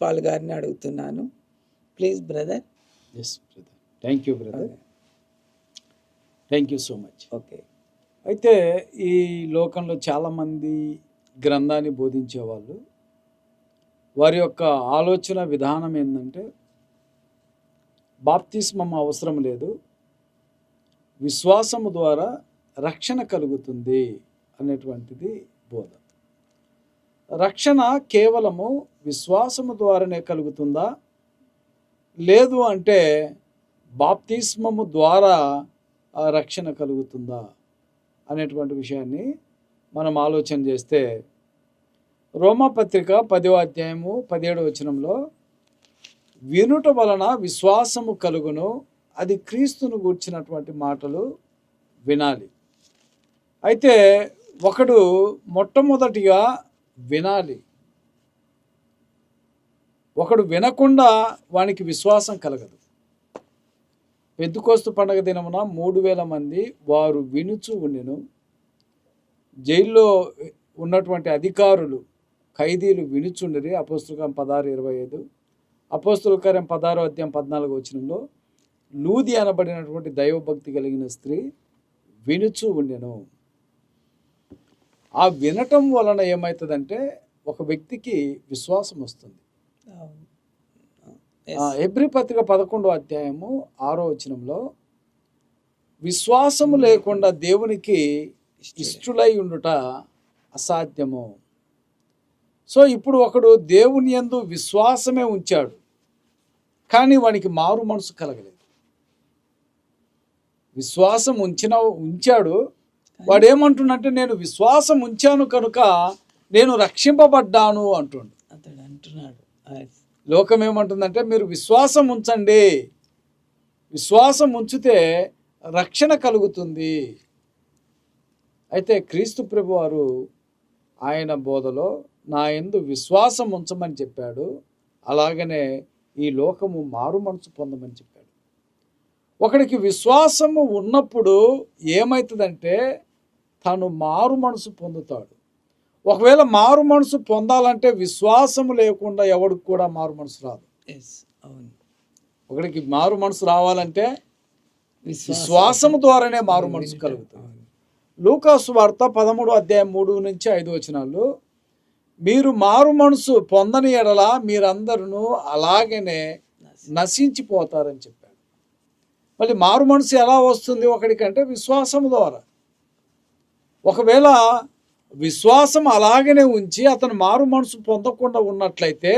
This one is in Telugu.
పాల్ గారిని అడుగుతున్నాను. Please brother yes brother thank you brother thank you so much okay అయితే ఈ లోకంలో చాలామంది గ్రంథాన్ని బోధించే వాళ్ళు వారి యొక్క ఆలోచన విధానం ఏంటంటే బాప్తిస్మం అవసరం లేదు విశ్వాసము ద్వారా రక్షణ కలుగుతుంది అనేటువంటిది బోధ. రక్షణ కేవలము విశ్వాసము ద్వారానే కలుగుతుందా? లేదు అంటే బాప్తిస్మము ద్వారా రక్షణ కలుగుతుందా? అనేటువంటి విషయాన్ని మనం ఆలోచన చేస్తే రోమపత్రిక పదో అధ్యాయము పదిహేడు వచనంలో వినుట వలన విశ్వాసము కలుగును అది క్రీస్తును గూర్చినటువంటి మాటలు వినాలి. అయితే ఒకడు మొట్టమొదటిగా వినాలి. ఒకడు వినకుండా వానికి విశ్వాసం కలగదు. పెద్దుకోస్తు పండగ దినమున మూడు వేల మంది వారు వినుచు ఉండెను. జైల్లో ఉన్నటువంటి అధికారులు ఖైదీలు వినుచుండరి. అపోస్తులకం పదహారు ఇరవై ఐదు అపోస్తులకార్యం పదహారో అధ్యాయం పద్నాలుగు వచనంలో లూది అనబడినటువంటి దైవభక్తి కలిగిన స్త్రీ వినుచు ఉండెను. ఆ వినటం వలన ఏమవుతుందంటే ఒక వ్యక్తికి విశ్వాసం వస్తుంది. హెబ్రీ పత్రిక పదకొండో అధ్యాయము ఆరో వచనంలో విశ్వాసము లేకుండా దేవునికి ఇష్టలై. ఉండుట అసాధ్యము. సో ఇప్పుడు ఒకడు దేవుని యందు విశ్వాసమే ఉంచాడు కానీ వానికి మారు మనసు కలగలేదు. విశ్వాసం ఉంచిన ఉంచాడు. వాడు ఏమంటుండంటే నేను విశ్వాసం ఉంచాను కనుక నేను రక్షింపబడ్డాను అంటుండు. అతడు అంటున్నాడు. లోకం ఏమంటుందంటే మీరు విశ్వాసం ఉంచండి. విశ్వాసం ఉంచితే రక్షణ కలుగుతుంది. అయితే క్రీస్తు ప్రభు వారు ఆయన బోధలో నా ఎందు విశ్వాసం ఉంచమని చెప్పాడు. అలాగనే ఈ లోకము మారు మనసు పొందమని చెప్పాడు. ఒకడికి విశ్వాసము ఉన్నప్పుడు ఏమవుతుందంటే తను మారు మనసు పొందుతాడు. ఒకవేళ మారు మనసు పొందాలంటే విశ్వాసము లేకుండా ఎవడికి కూడా మారు మనసు రాదు. అవును ఒకడికి మారు మనసు రావాలంటే విశ్వాసం. విశ్వాసము ద్వారానే మారు మనసు కలుగుతుంది. లూకాసు వార్త పదమూడు అధ్యాయం మూడు నుంచి ఐదు వచనాలు మీరు మారు మనసు పొందని ఎడల మీరందరూ అలాగనే నశించిపోతారని చెప్పాడు మళ్ళీ మారు మనసు ఎలా వస్తుంది ఒకడికంటే విశ్వాసం ద్వారా ఒకవేళ విశ్వాసం అలాగనే ఉంచి అతను మారు మనసు పొందకుండా ఉన్నట్లయితే